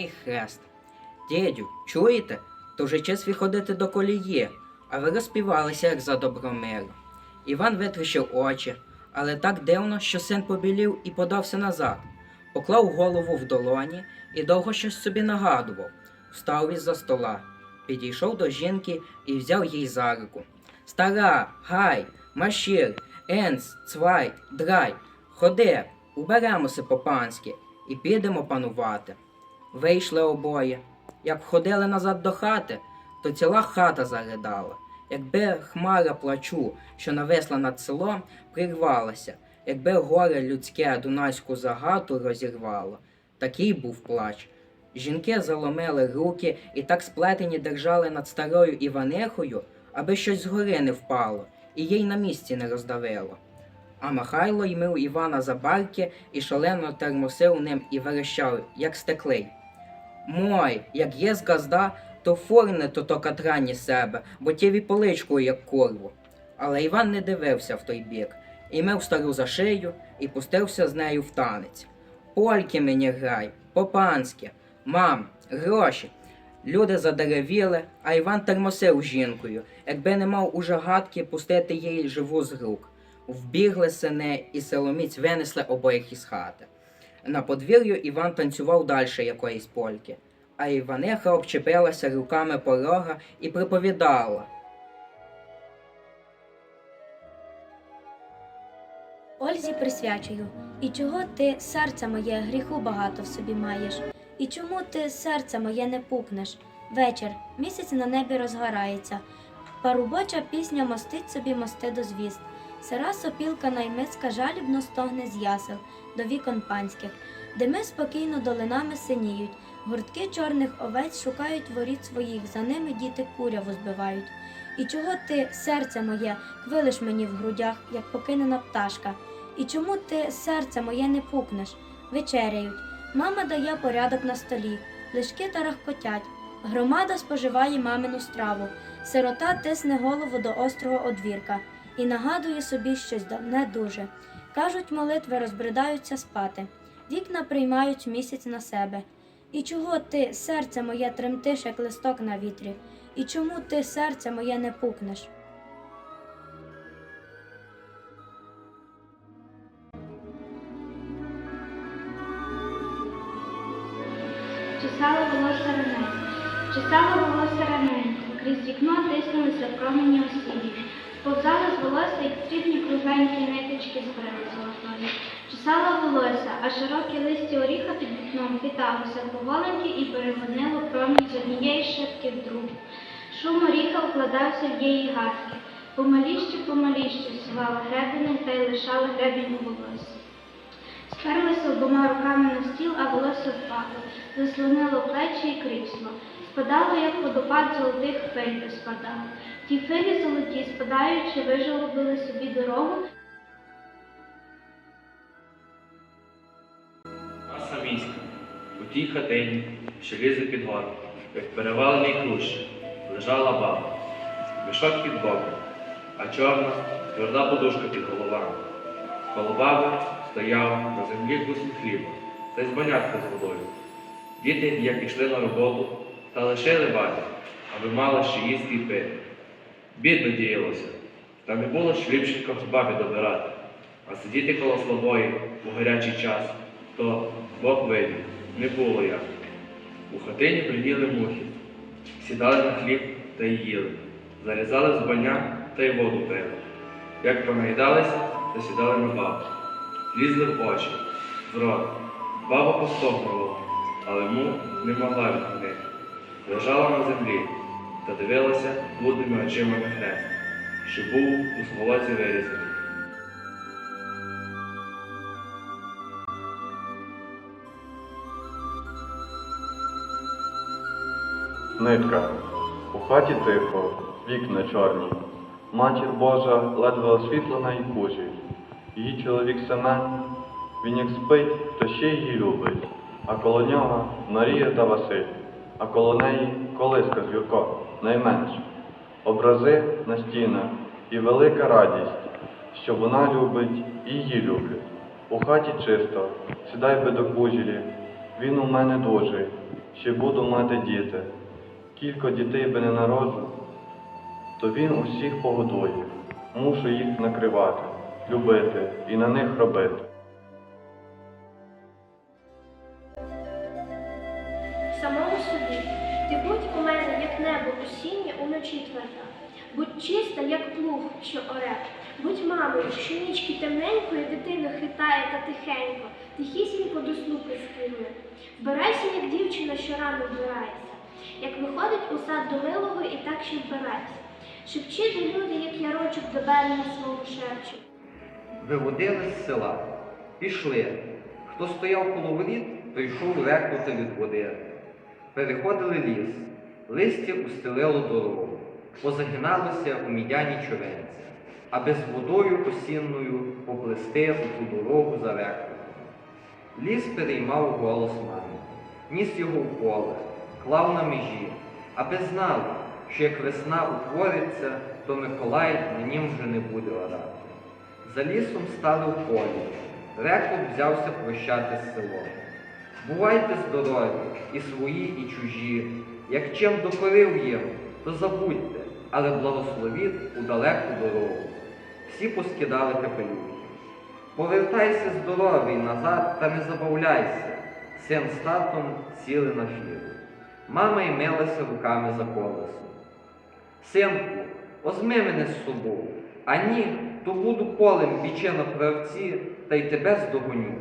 неї хрест. Дідю, чуєте? То вже час виходити до колії, а ви розпівалися, як за добромир. Іван витріщив очі, але так дивно, що син побілів і подався назад, поклав голову в долоні і довго щось собі нагадував, встав із за стола, підійшов до жінки і взяв їй за руку. Стара, гай, машір, енц, цвай, драй, ходи, уберемося по-панськи і підемо панувати. Вийшли обоє. Як входили назад до хати, то ціла хата заридала. Якби хмара плачу, що нависла над селом, прирвалася, якби горе людське дунайську загату розірвало. Такий був плач. Жінки заломили руки і так сплетені держали над старою Іванихою, аби щось згори не впало, і їй на місці не роздавило. А Михайло ймив Івана за барки і шалено термосив ним і верещав, як стеклий. Мой, як є з газда, то форне то то катрані себе, бо тєві поличкою, як корву. Але Іван не дивився в той бік, і мив стару за шию і пустився з нею в танець. Польки мені грай, по-панськи, мам, гроші. Люди задеревіли, а Іван термосив жінкою, якби не мав уже гадки пустити їй живу з рук. Вбігли сини і силоміць винесли обоїх із хати. На подвір'ю Іван танцював далі якоїсь польки, а Іваниха обчепилася руками порога і приповідала. Ользі присвячую. І чого ти, серце моє, гріху багато в собі маєш? І чому ти, серце моє, не пукнеш? Вечір, місяць на небі розгорається. Парубоча пісня мостить собі мости до звізд. Сира сопілка наймицька жалібно стогне з ясел до вікон панських. Дими спокійно долинами синіють. Гуртки чорних овець шукають воріт своїх, за ними діти куряву збивають. І чого ти, серце моє, квилиш мені в грудях, як покинена пташка? І чому ти, серце моє, не пукнеш? Вечеряють. Мама дає порядок на столі, лишки тарахкотять. Громада споживає мамину страву. Сирота тисне голову до острого одвірка і нагадує собі щось давне дуже. Кажуть, молитви розбридаються спати, вікна приймають місяць на себе. І чого ти, серце моє, тремтиш, як листок на вітрі? І чому ти, серце моє, не пукнеш? Чесало волосся раненько, чесало волосся раненько, крізь вікно тиснулися промені осілі. Сповзали з волосся, як срібні кругленькі ниточки з брили золотої. Чесало волосся, а широкі листі оріха під вікном хиталося поволеньки і перегонило промінь з однієї шибки в другу. Шум оріха вкладався в її гадки. Помаліще, помаліще сувала гребені та й лишала гребінь у волосі. Сперлася обома руками на стіл, а волосся впало, заслонило плечі і крісло. Спадало, як водопад золотих би спадало. Ті хвилі золоті, спадаючи, вижолобили собі дорогу Наша міська, у тій хатині, що лізе під гору, як перевалений хрущ, лежала баба, мішок під боком, а чорна, тверда подушка під головами. Коло баби стояв на землі кусень хліба та й збанятка з водою. Діти, як пішли на роботу, та лишили бабі, аби мала ще їсти і пити. Бідно діялося, та не було ж хлібчиком з бабі добирати, а сидіти коло слабої у гарячий час, то Бог видів, не було як. У хатині приділи мухи, сідали на хліб та й їли, зарізали зубання та й воду пили. Як пронаїдалися, то сідали на бабу. Лізли в очі, в рот. Баба постогнула, але му не могла відхилити. Лежала на землі та дивилася блудними очима на хрест, що був у сволоці вирізаний. Нитка. У хаті тихо, вікна чорні. Матір Божа ледве освітлена і кужить. Її чоловік Семен, він як спить, то ще її любить. А коло нього Марія та Василь, а коло неї колиска з Юрко, найменше. Образи на стінах і велика радість, що вона любить і її люблять. У хаті чисто, сідай би до кужелі, він у мене дужий, ще буду мати діти. Кілько дітей би не народжу, то він усіх погодує. Мушу їх накривати, любити і на них робити. Самому собі, ти будь у мене, як небо осіннє уночі тверда. Будь чиста, як плуг, що оре. Будь мамою, що нічки темненької дитину хитає та тихенько, тихісінько до сну прискинули. Вбирайся, як дівчина, що рано вбирається, як виходить у сад до милого і так ще вбирається. Шепчи до люди, як ярочок до берега свого шепчу. Виводили з села, пішли. Хто стояв коло воріт, той йшов рекнути від води. Переходили ліс, листя устелило дорогу, позагиналося у мідяні човенці, аби з водою осінною поплести у ту дорогу за рекою. Ліс переймав голос мами, ніс його в поле, клав на межі, аби знали, що як весна утвориться, то Миколай на нім вже не буде орати. За лісом стали в полі. Рекот взявся прощати з селом. Бувайте здорові, і свої, і чужі. Як чим докорив їм, то забудьте, але благословіть у далеку дорогу. Всі поскидали капелюхи. Повертайся здоровий назад та не забавляйся. Син з татом сіли на фіру. Мама й милася руками за колесом. Синку, озми мене з собою, а ні, то буду полем біче на правці, та й тебе здогоню.